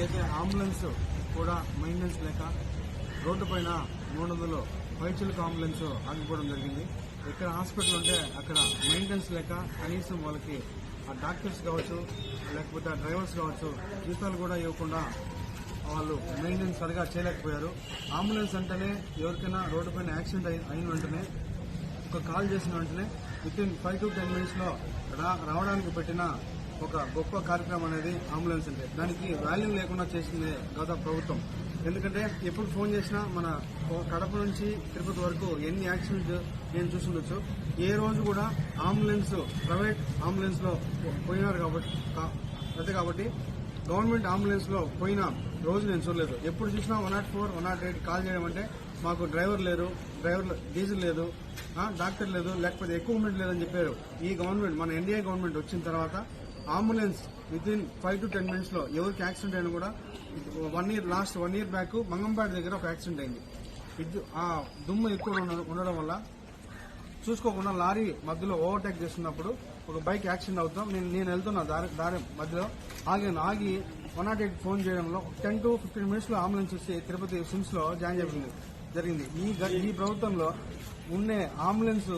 ఏదైతే అంబులెన్స్ కూడా మెయింటెనెన్స్ లేక రోడ్డు పైన మూడు వందలు పైచులకు అంబులెన్స్ ఆగిపోవడం జరిగింది. ఇక్కడ హాస్పిటల్ ఉంటే అక్కడ మెయింటెనెన్స్ లేక కనీసం వాళ్ళకి ఆ డాక్టర్స్ కావచ్చు లేకపోతే ఆ డ్రైవర్స్ కావచ్చు జీతాలు కూడా ఇవ్వకుండా వాళ్ళు మెయింటెనెన్స్ సరిగా చేయలేకపోయారు. అంబులెన్స్ అంటేనే ఎవరికైనా రోడ్డు పైన యాక్సిడెంట్ అయి- అయిన వెంటనే ఒక కాల్ చేసిన వెంటనే within five to ten మినిట్స్లో రా- రావడానికి పెట్టిన ఒక గొప్ప కార్యక్రమం అనేది అంబులెన్స్ అంటే. దానికి వాల్యూ లేకుండా చేసింది గత ప్రభుత్వం. ఎందుకంటే ఎప్పుడు ఫోన్ చేసినా మన కడప నుంచి తిరుపతి వరకు ఎన్ని యాక్సిడెంట్ నేను చూసుండొచ్చు. ఏ రోజు కూడా అంబులెన్స్ ప్రైవేట్ అంబులెన్స్లో పోయినారు కాబట్టి కా- కాబట్టి గవర్నమెంట్ అంబులెన్స్లో పోయిన రోజు నేను చూడలేదు. ఎప్పుడు చూసినా one nought four one nought eight call చేయడం అంటే మాకు డ్రైవర్ లేరు డ్రైవర్ డీజిల్ లేదు డాక్టర్ లేదు లేకపోతే ఎక్విప్మెంట్ లేదని చెప్పారు ఈ గవర్నమెంట్ మన ఎన్డీఏ గవర్నమెంట్ వచ్చిన తర్వాత ambulance within five to ten మినిట్స్లో ఎవరికి యాక్సిడెంట్ అయినా కూడా one year last one year back Mangampeta దగ్గర ఒక యాక్సిడెంట్ అయింది. ఇది ఆ దుమ్ము ఎక్కువ ఉండడం వల్ల చూసుకోకుండా లారీ మధ్యలో ఓవర్టేక్ చేస్తున్నప్పుడు ఒక బైక్ యాక్సిడెంట్ అవుతాం నేను నేను వెళ్తున్నా దారి దారి మధ్యలో. ఆగాను ఆగి వన్ నాట్ ఎయిట్ ఫోన్ చేయడంలో టెన్ టు ఫిఫ్టీన్ మినిట్స్లో అంబులెన్స్ వచ్చి తిరుపతి సిమ్స్లో జాయిన్ చేసింది జరిగింది. ఈ ఈ ప్రభుత్వంలో ఉండే అంబులెన్స్